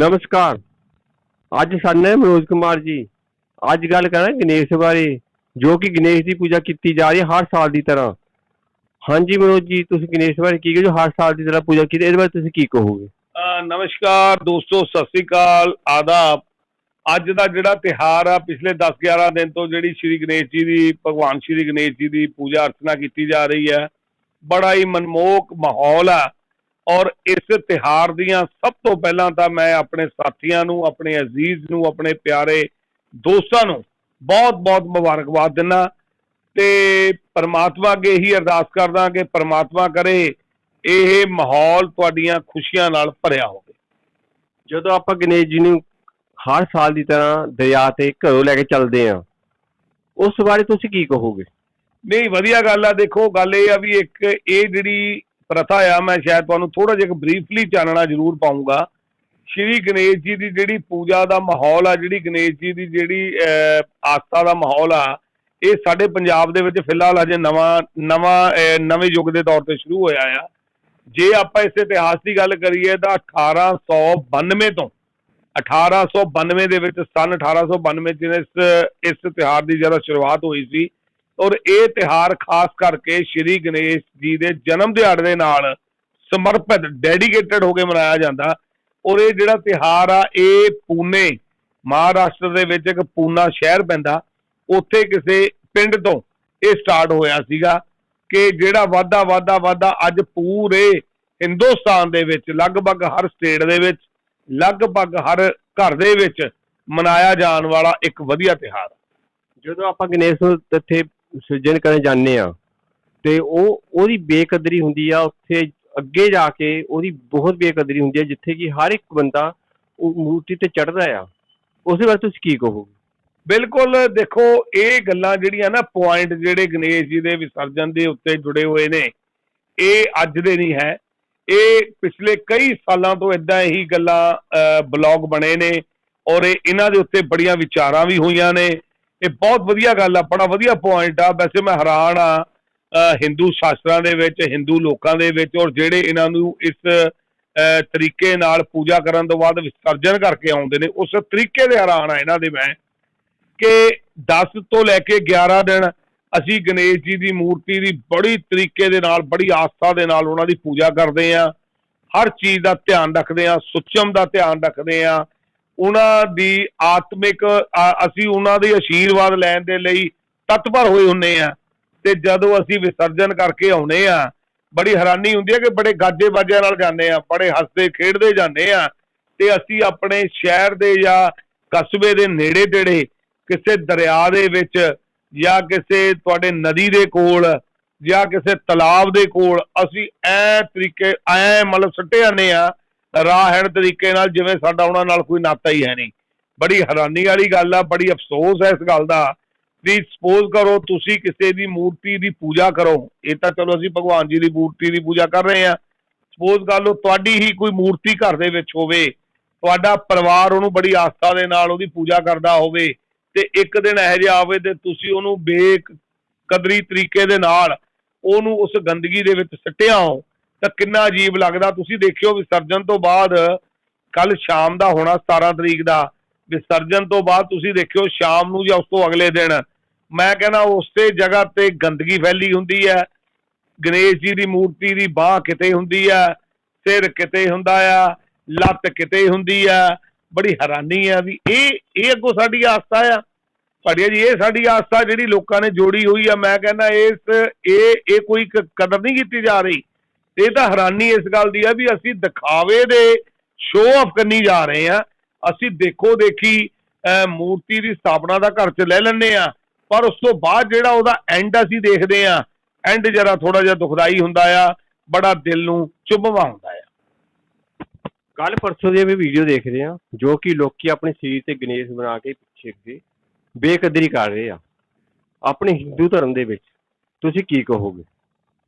ਨਮਸਕਾਰ। ਅੱਜ ਸਾਡੇ ਮਨੋਜ ਕੁਮਾਰ ਜੀ। ਅੱਜ ਗੱਲ ਕਰਾਂਗੇ ਗਣੇਸ਼ ਬਾਰੇ, ਜੋ ਕਿ ਗਣੇਸ਼ ਦੀ ਪੂਜਾ ਕੀਤੀ ਜਾ ਰਹੀ ਹੈ ਹਰ ਸਾਲ ਦੀ ਤਰ੍ਹਾਂ। ਹਾਂਜੀ ਮਨੋਜ ਜੀ, ਤੁਸੀਂ ਗਣੇਸ਼ ਬਾਰੇ ਕੀ ਕਹੋ ਜੋ ਹਰ ਸਾਲ ਦੀ ਤਰ੍ਹਾਂ ਪੂਜਾ ਕੀਤੀ ਇਹਦੇ ਬਾਰੇ ਤੁਸੀਂ ਕੀ ਕਹੋਗੇ? ਨਮਸਕਾਰ ਦੋਸਤੋ, ਸਤਿ ਸ੍ਰੀ ਅਕਾਲ, ਆਦਾਬ। ਅੱਜ ਦਾ ਜਿਹੜਾ ਤਿਹਾਰ ਆ, ਪਿਛਲੇ 10-11 ਦਿਨ ਤੋਂ ਜਿਹੜੀ ਸ਼੍ਰੀ ਗਣੇਸ਼ ਜੀ ਦੀ, ਭਗਵਾਨ ਸ਼੍ਰੀ ਗਣੇਸ਼ ਜੀ ਦੀ ਪੂਜਾ ਅਰਚਨਾ ਕੀਤੀ ਜਾ ਰਹੀ ਹੈ, ਬੜਾ ਹੀ ਮਨਮੋਹਕ ਮਾਹੌਲ ਆ। ਔਰ ਇਸ ਤਿਹਾਰ ਦੀਆਂ ਸਭ ਤੋਂ ਪਹਿਲਾਂ ਤਾਂ ਮੈਂ ਆਪਣੇ ਸਾਥੀਆਂ ਨੂੰ ਆਪਣੇ ਅਜ਼ੀਜ਼ ਨੂੰ ਆਪਣੇ ਪਿਆਰੇ ਦੋਸਤਾਂ ਨੂੰ ਬਹੁਤ-ਬਹੁਤ ਮੁਬਾਰਕਬਾਦ ਦਿੰਦਾ ਤੇ ਪਰਮਾਤਮਾ ਅੱਗੇ ਹੀ ਅਰਦਾਸ ਕਰਦਾ ਕਿ ਪਰਮਾਤਮਾ ਕਰੇ ਇਹ ਮਾਹੌਲ ਤੁਹਾਡੀਆਂ ਖੁਸ਼ੀਆਂ ਨਾਲ ਭਰਿਆ ਹੋਵੇ। ਜਦੋਂ ਆਪਾਂ ਗਣੇਸ਼ ਜੀ ਨੂੰ ਹਰ ਸਾਲ ਦੀ ਤਰ੍ਹਾਂ ਦਰਿਆ ਤੇ ਘਰੋਂ ਲੈ ਕੇ ਚੱਲਦੇ ਆ ਉਸ ਬਾਰੇ ਤੁਸੀਂ ਕੀ ਕਹੋਗੇ? ਨਹੀਂ ਵਧੀਆ ਗੱਲ ਆ। ਦੇਖੋ ਗੱਲ ਇਹ ਆ ਵੀ ਇੱਕ ਇਹ ਜਿਹੜੀ ਪ੍ਰਥਾ ਆ ਮੈਂ ਸ਼ਾਇਦ ਤੁਹਾਨੂੰ ਥੋੜਾ ਜਿਹਾ ਬਰੀਫਲੀ ਚਾਨਣਾ ਜ਼ਰੂਰ ਪਾਉਂਗਾ ਸ਼੍ਰੀ ਗਣੇਸ਼ ਜੀ ਦੀ ਜਿਹੜੀ ਪੂਜਾ ਦਾ ਮਾਹੌਲ ਆ ਜਿਹੜੀ ਗਣੇਸ਼ ਜੀ ਦੀ ਜਿਹੜੀ ਅਹ, ਆਸਥਾ ਦਾ ਮਾਹੌਲ ਆ ਇਹ ਸਾਡੇ ਪੰਜਾਬ ਦੇ ਵਿੱਚ ਫਿਲਹਾਲ ਅਜੇ ਨਵਾਂ ਨਵਾਂ ਨਵੇਂ ਯੁੱਗ ਦੇ ਤੌਰ ਤੇ ਸ਼ੁਰੂ ਹੋਇਆ ਆ। ਜੇ ਆਪਾਂ ਇਸ ਇਤਿਹਾਸ ਦੀ ਗੱਲ ਕਰੀਏ ਤਾਂ 1892 ਤੋਂ 1892 ਦੇ ਵਿੱਚ ਸਨ 1892 ਚ ਇਸ ਇਸ ਤਿਉਹਾਰ ਦੀ ਜਦੋਂ ਸ਼ੁਰੂਆਤ ਹੋਈ ਸੀ ਔਰ ਇਹ ਤਿਹਾਰ ਖਾਸ ਕਰਕੇ ਸ਼੍ਰੀ ਗਣੇਸ਼ ਜੀ ਦੇ ਜਨਮ ਦਿਹਾੜੇ ਦੇ ਨਾਲ ਸਮਰਪਿਤ ਡੈਡੀਕੇਟਡ ਹੋ ਕੇ ਮਨਾਇਆ ਜਾਂਦਾ। ਔਰ ਇਹ ਜਿਹੜਾ ਤਿਹਾਰ ਆ, ਇਹ ਪੂਨੇ, ਮਹਾਰਾਸ਼ਟਰ ਦੇ ਵਿੱਚ ਇੱਕ ਪੂਨਾ ਸ਼ਹਿਰ ਪੈਂਦਾ। ਉੱਥੇ ਕਿਸੇ ਪਿੰਡ ਤੋਂ ਇਹ ਸਟਾਰਟ ਹੋਇਆ ਸੀਗਾ ਕਿ ਜਿਹੜਾ ਵਾਧਾ ਵਾਧਾ ਵਾਧਾ ਅੱਜ ਪੂਰੇ ਹਿੰਦੁਸਤਾਨ ਦੇ ਵਿੱਚ, ਲਗਭਗ ਹਰ ਸਟੇਟ ਦੇ ਵਿੱਚ, ਲਗਭਗ ਹਰ ਘਰ ਦੇ ਵਿੱਚ ਮਨਾਇਆ ਜਾਣ ਵਾਲਾ ਇੱਕ ਵਧੀਆ ਤਿਹਾਰ ਜਦੋਂ ਆਪਾਂ ਗਣੇਸ਼ ਇੱਥੇ ਸਿਰਜਣ ਕਰਨ ਜਾਂਦੇ ਆ ਤੇ ਉਹ, ਉਹਦੀ ਬੇਕਦਰੀ ਹੁੰਦੀ ਆ, ਉੱਥੇ ਅੱਗੇ ਜਾ ਕੇ ਉਹਦੀ ਬਹੁਤ ਬੇਕਦਰੀ ਹੁੰਦੀ ਆ, ਜਿੱਥੇ ਕਿ ਹਰ ਇੱਕ ਬੰਦਾ ਉਹ ਮੂਰਤੀ ਤੇ ਚੜਦਾ ਆ। ਉਸੇ ਬਾਰੇ ਤੁਸੀਂ ਕੀ ਕਹੋਗੇ? ਬਿਲਕੁਲ, ਦੇਖੋ, ਇਹ ਗੱਲਾਂ ਜਿਹੜੀਆਂ ਨਾ ਪੁਆਇੰਟ ਜਿਹੜੇ ਗਣੇਸ਼ ਜੀ ਦੇ ਵਿਸਰਜਨ ਦੇ ਉੱਤੇ ਜੁੜੇ ਹੋਏ ਨੇ, ਇਹ ਅੱਜ ਦੇ ਨਹੀਂ ਹੈ। ਇਹ ਪਿਛਲੇ ਕਈ ਸਾਲਾਂ ਤੋਂ ਇਦਾਂ ਹੀ ਗੱਲਾਂ ਬਲੌਗ ਬਣੇ ਨੇ ਔਰ ਇਹਨਾਂ ਦੇ ਉੱਤੇ ਬੜੀਆਂ ਵਿਚਾਰਾਂ ਵੀ ਹੋਈਆਂ ਨੇ। ਇਹ ਬਹੁਤ ਵਧੀਆ ਗੱਲ ਆ, ਬੜਾ ਵਧੀਆ ਪੁਆਇੰਟ ਆ। ਵੈਸੇ ਮੈਂ ਹੈਰਾਨ ਆ ਹਿੰਦੂ ਸ਼ਾਸਤਰਾਂ ਦੇ ਵਿੱਚ ਹਿੰਦੂ ਲੋਕਾਂ ਦੇ ਵਿੱਚ ਔਰ ਜਿਹੜੇ ਇਹਨਾਂ ਨੂੰ ਇਸ ਤਰੀਕੇ ਨਾਲ ਪੂਜਾ ਕਰਨ ਤੋਂ ਬਾਅਦ ਵਿਸਰਜਨ ਕਰਕੇ ਆਉਂਦੇ ਨੇ, ਉਸ ਤਰੀਕੇ ਦੇ ਹੈਰਾਨ ਆ ਇਹਨਾਂ ਦੇ ਮੈਂ ਕਿ 10 ਤੋਂ ਲੈ ਕੇ 11 ਦਿਨ ਅਸੀਂ ਗਣੇਸ਼ ਜੀ ਦੀ ਮੂਰਤੀ ਦੀ ਬੜੀ ਤਰੀਕੇ ਦੇ ਨਾਲ, ਬੜੀ ਆਸਥਾ ਦੇ ਨਾਲ ਉਹਨਾਂ ਦੀ ਪੂਜਾ ਕਰਦੇ ਆ ਹਰ ਚੀਜ਼ ਦਾ ਧਿਆਨ ਰੱਖਦੇ ਆ ਸੁੱਚਮ ਦਾ ਧਿਆਨ ਰੱਖਦੇ ਆ ਉਹਨਾਂ ਦੀ ਆਤਮਿਕ ਅਸੀਂ ਉਹਨਾਂ ਦੇ ਆਸ਼ੀਰਵਾਦ ਲੈਣ ਦੇ ਲਈ ਤਤਪਰ ਹੋਏ ਹੁੰਨੇ ਆ। ਤੇ ਜਦੋਂ ਅਸੀਂ ਵਿਸਰਜਨ ਕਰਕੇ ਆਉਨੇ ਆ, ਬੜੀ ਹੈਰਾਨੀ ਹੁੰਦੀ ਹੈ ਕਿ ਬੜੇ ਗਾਜੇ ਬਾਜਿਆਂ ਨਾਲ ਜਾਂਦੇ ਆ, ਬੜੇ ਹੱਸਦੇ, ਖੇਡਦੇ ਜਾਂਦੇ ਆ। ਤੇ ਅਸੀਂ ਆਪਣੇ ਸ਼ਹਿਰ ਦੇ ਜਾਂ ਕਸਬੇ ਦੇ ਨੇੜੇ ਤੇੜੇ ਕਿਸੇ ਦਰਿਆ ਦੇ ਵਿੱਚ ਜਾਂ ਕਿਸੇ ਤੁਹਾਡੇ ਨਦੀ ਦੇ ਕੋਲ ਜਾਂ ਕਿਸੇ ਤਲਾਬ ਦੇ ਕੋਲ ਅਸੀਂ ਐ ਤਰੀਕੇ, ਐ ਮਤਲਬ ਸੱਟੇ ਜਾਂਦੇ ਆ ਰਾਹਣ ਤਰੀਕੇ ਨਾਲ ਜਿਵੇਂ ਸਾਡਾ ਉਹਨਾਂ ਨਾਲ ਕੋਈ ਨਾਤਾ ਹੀ ਹੈ ਨਹੀਂ। ਬੜੀ ਹੈਰਾਨੀ ਵਾਲੀ ਗੱਲ ਆ, ਬੜੀ ਅਫਸੋਸ ਹੈ ਇਸ ਗੱਲ ਦਾ ਵੀ ਸਪੋਜ਼ ਕਰੋ ਤੁਸੀਂ ਕਿਸੇ ਦੀ ਮੂਰਤੀ ਦੀ ਪੂਜਾ ਕਰੋ, ਇਹ ਤਾਂ ਚਲੋ ਅਸੀਂ ਭਗਵਾਨ ਜੀ ਦੀ ਮੂਰਤੀ ਦੀ ਪੂਜਾ ਕਰ ਰਹੇ ਆ। ਸਪੋਜ਼ ਕਰ ਲਓ ਤੁਹਾਡੀ ਹੀ ਕੋਈ ਮੂਰਤੀ ਘਰ ਦੇ ਵਿੱਚ ਹੋਵੇ, ਤੁਹਾਡਾ ਪਰਿਵਾਰ ਉਹਨੂੰ ਬੜੀ ਆਸਥਾ ਦੇ ਨਾਲ ਉਹਦੀ ਪੂਜਾ ਕਰਦਾ ਹੋਵੇ ਤੇ ਇੱਕ ਦਿਨ ਇਹ ਜਿਹਾ ਆਵੇ ਤੇ ਤੁਸੀਂ ਉਹਨੂੰ ਬੇਕ ਕਦਰੀ ਤਰੀਕੇ ਦੇ ਨਾਲ ਉਹਨੂੰ ਉਸ ਗੰਦਗੀ ਦੇ ਵਿੱਚ ਸੱਟਿਆ ਹੋ ਤਾਂ ਕਿੰਨਾ ਅਜੀਬ ਲੱਗਦਾ। ਤੁਸੀਂ ਦੇਖਿਓ ਵਿਸਰਜਨ ਤੋਂ ਬਾਅਦ ਕੱਲ ਸ਼ਾਮ ਦਾ ਹੋਣਾ 17 ਤਰੀਕ ਦਾ। ਵਿਸਰਜਨ ਤੋਂ ਬਾਅਦ ਤੁਸੀਂ ਦੇਖਿਓ ਸ਼ਾਮ ਨੂੰ ਜਾਂ ਉਸ ਤੋਂ ਅਗਲੇ ਦਿਨ। ਮੈਂ ਕਹਿੰਦਾ ਉਸੇ ਜਗ੍ਹਾ ਤੇ ਗੰਦਗੀ ਫੈਲੀ ਹੁੰਦੀ ਹੈ। ਗਣੇਸ਼ ਜੀ ਦੀ ਮੂਰਤੀ ਦੀ ਬਾਹ ਕਿਤੇ ਹੁੰਦੀ ਹੈ, ਸਿਰ ਕਿਤੇ ਹੁੰਦਾ ਆ, ਲੱਤ ਕਿਤੇ ਹੁੰਦੀ ਆ। ਬੜੀ ਹੈਰਾਨੀ ਆ ਵੀ ਇਹ ਇਹ ਅੱਗੋਂ ਸਾਡੀ ਆਸਥਾ ਆ। ਭਾੜੀਆ ਜੀ, ਇਹ ਸਾਡੀ ਆਸਥਾ ਜਿਹੜੀ ਲੋਕਾਂ ਨੇ ਜੋੜੀ ਹੋਈ ਆ। ਮੈਂ ਕਹਿੰਦਾ ਇਸ, ਇਹ ਇਹ ਕੋਈ ਕਦਰ ਨਹੀਂ ਕੀਤੀ ਜਾ ਰਹੀ। ਤੇ ਤਾਂ ਹੈਰਾਨੀ ਇਸ ਗੱਲ ਦੀ ਆ ਵੀ ਅਸੀਂ ਦਿਖਾਵੇ ਦੇ ਸ਼ੋਅ ਆਫ ਕਰਨੀ ਜਾ ਰਹੇ ਆ ਅਸੀਂ ਦੇਖੋ ਦੇਖੀ ਅਹ, ਮੂਰਤੀ ਦੀ ਸਥਾਪਨਾ ਦਾ ਘਰ ਚ ਲੈ ਲੈਂਦੇ ਆ ਪਰ ਉਸ ਤੋਂ ਬਾਅਦ ਜਿਹੜਾ ਉਹਦਾ ਐਂਡ ਅਸੀਂ ਦੇਖਦੇ ਆ ਐਂਡ ਜਰਾ ਥੋੜਾ ਜਿਹਾ ਦੁਖਦਾਈ ਹੁੰਦਾ ਆ ਬੜਾ ਦਿਲ ਨੂੰ ਚੁਭਵਾ ਹੁੰਦਾ ਆ। ਕੱਲ ਪਰਸੋਂ ਦੀ ਵੀ ਵੀਡੀਓ ਦੇਖ ਰਹੇ ਆ ਜੋ ਕਿ ਲੋਕੀ ਆਪਣੇ ਸਰੀਰ ਤੇ ਗਣੇਸ਼ ਬਣਾ ਕੇ ਪਿੱਛੇ ਦੇ ਬੇਕਦਰੀ ਕਰ ਰਹੇ ਆ ਆਪਣੇ ਹਿੰਦੂ ਧਰਮ ਦੇ ਵਿੱਚ। ਤੁਸੀਂ ਕੀ ਕਹੋਗੇ?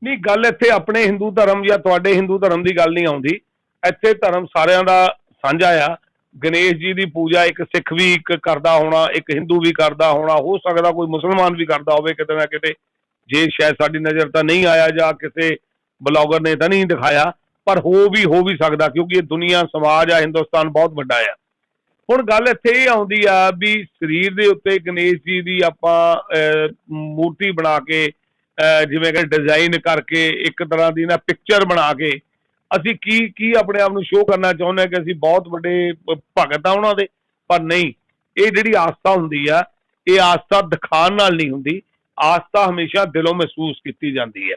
ਨਹੀਂ, ਗੱਲ ਇੱਥੇ ਆਪਣੇ ਹਿੰਦੂ ਧਰਮ ਜਾਂ ਤੁਹਾਡੇ ਹਿੰਦੂ ਧਰਮ ਦੀ ਗੱਲ ਨਹੀਂ ਆਉਂਦੀ। ਇੱਥੇ ਧਰਮ ਸਾਰਿਆਂ ਦਾ ਸਾਂਝਾ ਆ। ਗਣੇਸ਼ ਜੀ ਦੀ ਪੂਜਾ ਇੱਕ ਸਿੱਖ ਵੀ ਇੱਕ ਕਰਦਾ ਹੋਣਾ, ਇੱਕ ਹਿੰਦੂ ਵੀ ਕਰਦਾ ਹੋਣਾ, ਹੋ ਸਕਦਾ ਕੋਈ ਮੁਸਲਮਾਨ ਵੀ ਕਰਦਾ ਹੋਵੇ ਕਿਤੇ ਨਾ ਕਿਤੇ। ਜੇ ਸ਼ਾਇਦ ਸਾਡੀ ਨਜ਼ਰ ਤਾਂ ਨਹੀਂ ਆਇਆ ਜਾਂ ਕਿਸੇ ਬਲੌਗਰ ਨੇ ਤਾਂ ਨਹੀਂ ਦਿਖਾਇਆ, ਪਰ ਹੋ ਵੀ ਹੋ ਵੀ ਸਕਦਾ ਕਿਉਂਕਿ ਇਹ ਦੁਨੀਆ, ਸਮਾਜ ਆ, ਹਿੰਦੁਸਤਾਨ ਬਹੁਤ ਵੱਡਾ ਆ। ਹੁਣ ਗੱਲ ਇੱਥੇ ਇਹ ਆਉਂਦੀ ਆ ਵੀ ਸਰੀਰ ਦੇ ਉੱਤੇ ਗਣੇਸ਼ ਜੀ ਦੀ ਆਪਾਂ ਮੂਰਤੀ ਬਣਾ ਕੇ ਜਿਵੇਂ ਕਿ ਡਿਜ਼ਾਈਨ ਕਰਕੇ ਇੱਕ ਤਰ੍ਹਾਂ ਦੀ ਨਾ ਪਿਕਚਰ ਬਣਾ ਕੇ ਅਸੀਂ ਕੀ ਕੀ ਆਪਣੇ ਆਪ ਨੂੰ ਸ਼ੋਅ ਕਰਨਾ ਚਾਹੁੰਦੇ ਹਾਂ ਕਿ ਅਸੀਂ ਬਹੁਤ ਵੱਡੇ ਭਗਤ ਆ ਉਹਨਾਂ ਦੇ, ਪਰ ਨਹੀਂ, ਇਹ ਜਿਹੜੀ ਆਸਥਾ ਹੁੰਦੀ ਆ, ਇਹ ਆਸਥਾ ਦਿਖਾਣ ਨਾਲ ਨਹੀਂ ਹੁੰਦੀ, ਆਸਥਾ ਹਮੇਸ਼ਾ ਦਿਲੋਂ ਮਹਿਸੂਸ ਕੀਤੀ ਜਾਂਦੀ ਹੈ।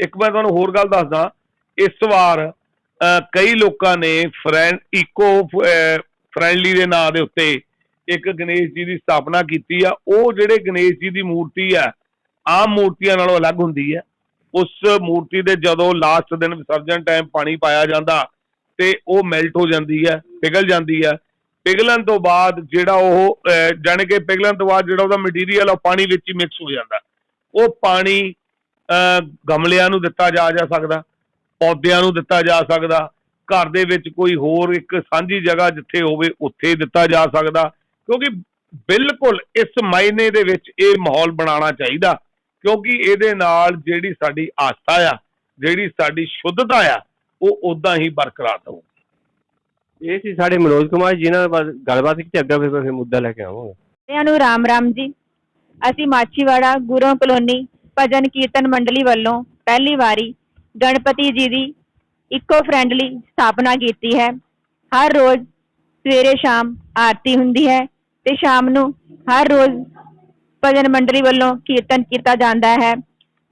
ਇੱਕ ਮੈਂ ਤੁਹਾਨੂੰ ਹੋਰ ਗੱਲ ਦੱਸਦਾ, ਇਸ ਵਾਰ ਕਈ ਲੋਕਾਂ ਨੇ ਫਰੈਂਡ ਇਕੋ ਫਰੈਂਡਲੀ ਦੇ ਨਾਂ ਦੇ ਉੱਤੇ ਇੱਕ ਗਣੇਸ਼ ਜੀ ਦੀ ਸਥਾਪਨਾ ਕੀਤੀ ਆ, ਉਹ ਜਿਹੜੇ ਗਣੇਸ਼ ਜੀ ਦੀ ਮੂਰਤੀ ਆ ਆਮ ਮੂਰਤੀਆਂ ਨਾਲੋਂ ਅਲੱਗ ਹੁੰਦੀ ਹੈ। ਉਸ ਮੂਰਤੀ ਦੇ ਜਦੋਂ ਲਾਸਟ ਦਿਨ ਵਿਸਰਜਨ ਟਾਈਮ ਪਾਣੀ ਪਾਇਆ ਜਾਂਦਾ ਤੇ ਉਹ ਮੈਲਟ ਹੋ ਜਾਂਦੀ ਹੈ ਪਿਘਲ ਜਾਂਦੀ ਹੈ। ਪਿਘਲਣ ਤੋਂ ਬਾਅਦ ਜਿਹੜਾ ਉਹ ਅਹ, ਜਾਣੀ ਕਿ ਪਿਘਲਣ ਤੋਂ ਬਾਅਦ ਜਿਹੜਾ ਉਹਦਾ ਮਟੀਰੀਅਲ ਉਹ ਪਾਣੀ ਵਿੱਚ ਹੀ ਮਿਕਸ ਹੋ ਜਾਂਦਾ। ਉਹ ਪਾਣੀ ਅਹ, ਗਮਲਿਆਂ ਨੂੰ ਦਿੱਤਾ ਜਾ ਜਾ ਸਕਦਾ ਪੌਦਿਆਂ ਨੂੰ ਦਿੱਤਾ ਜਾ ਸਕਦਾ ਘਰ ਦੇ ਵਿੱਚ ਕੋਈ ਹੋਰ ਇੱਕ ਸਾਂਝੀ ਜਗ੍ਹਾ ਜਿੱਥੇ ਹੋਵੇ ਉੱਥੇ ਦਿੱਤਾ ਜਾ ਸਕਦਾ। ਕਿਉਂਕਿ ਬਿਲਕੁਲ ਇਸ ਮਾਇਨੇ ਦੇ ਵਿੱਚ ਇਹ ਮਾਹੌਲ ਬਣਾਉਣਾ ਚਾਹੀਦਾ। ਕਿਉਂਕਿ ਇਹਦੇ ਨਾਲ ਜਿਹੜੀ ਸਾਡੀ ਆਸਥਾ ਆ ਜਿਹੜੀ ਸਾਡੀ ਸ਼ੁੱਧਤਾ ਆ ਉਹ ਉਦਾਂ ਹੀ ਬਰਕਰਾਰ ਰਹੂ। ਇਹ ਸੀ ਸਾਡੇ ਮਨੋਜ ਕੁਮਾਰ ਜਿਨ੍ਹਾਂ ਨਾਲ ਗੱਲਬਾਤ ਕੀਤੀ ਅੱਗੇ ਫਿਰ ਫਿਰ ਮੁੱਦਾ ਲੈ ਕੇ ਆਵਾਂਗੇ। ਸਾਰਿਆਂ ਨੂੰ ਰਾਮ ਰਾਮ ਜੀ। ਅਸੀਂ ਮਾਛੀਵਾੜਾ ਗੁਰੂ ਕਲੋਨੀ ਭਜਨ ਕੀਰਤਨ ਮੰਡਲੀ ਵੱਲੋਂ ਪਹਿਲੀ ਵਾਰੀ ਗਣਪਤੀ ਜੀ ਦੀ ਇਕੋ ਫ੍ਰੈਂਡਲੀ ਸਥਾਪਨਾ ਕੀਤੀ ਹੈ। ਹਰ ਰੋਜ਼ ਸਵੇਰੇ ਸ਼ਾਮ ਆਰਤੀ ਹੁੰਦੀ ਹੈ ਤੇ ਸ਼ਾਮ ਨੂੰ ਹਰ ਰੋਜ਼ ਭਜਨ ਮੰਡਲੀ ਵੱਲੋਂ ਕੀਰਤਨ ਕੀਤਾ ਜਾਂਦਾ ਹੈ।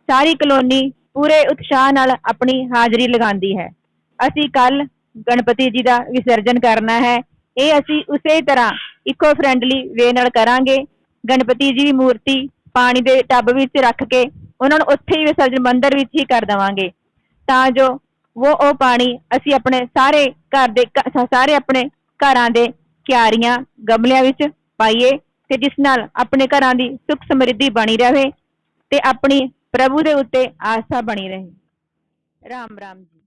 ਸਾਰੀ ਕਲੋਨੀ ਪੂਰੇ ਉਤਸ਼ਾਹ ਨਾਲ ਆਪਣੀ ਹਾਜ਼ਰੀ ਲਗਾਉਂਦੀ ਹੈ। ਅਸੀਂ ਕੱਲ ਗਣਪਤੀ ਜੀ ਦਾ ਵਿਸਰਜਨ ਕਰਨਾ ਹੈ। ਇਹ ਅਸੀਂ ਉਸੇ ਤਰ੍ਹਾਂ ਇਕੋ ਫ੍ਰੈਂਡਲੀ ਵੇ ਨਾਲ ਕਰਾਂਗੇ। ਗਣਪਤੀ ਜੀ ਦੀ ਮੂਰਤੀ ਪਾਣੀ ਦੇ ਟੱਬ ਵਿੱਚ ਰੱਖ ਕੇ ਉਹਨਾਂ ਨੂੰ ਉੱਥੇ ਹੀ ਵਿਸਰਜਨ ਮੰਦਿਰ ਵਿੱਚ ਹੀ ਕਰ ਦੇਵਾਂਗੇ। ਤਾਂ ਜੋ ਉਹ ਉਹ ਪਾਣੀ ਅਸੀਂ ਆਪਣੇ ਸਾਰੇ ਘਰ ਦੇ ਸਾਰੇ ਆਪਣੇ ਘਰਾਂ ਦੇ ਕਿਆਰੀਆਂ, ਗਮਲਿਆਂ ਵਿੱਚ ਪਾਈਏ। ਤੇ ਜਿਸ ਨਾਲ ਆਪਣੇ ਘਰਾਂ ਦੀ ਸੁੱਖ ਸਮਰਿੱਧੀ ਬਣੀ ਰਹੇ ਤੇ ਆਪਣੀ ਪ੍ਰਭੂ ਦੇ ਉੱਤੇ ਆਸਥਾ ਬਣੀ ਰਹੇ। ਰਾਮ ਰਾਮ ਜੀ।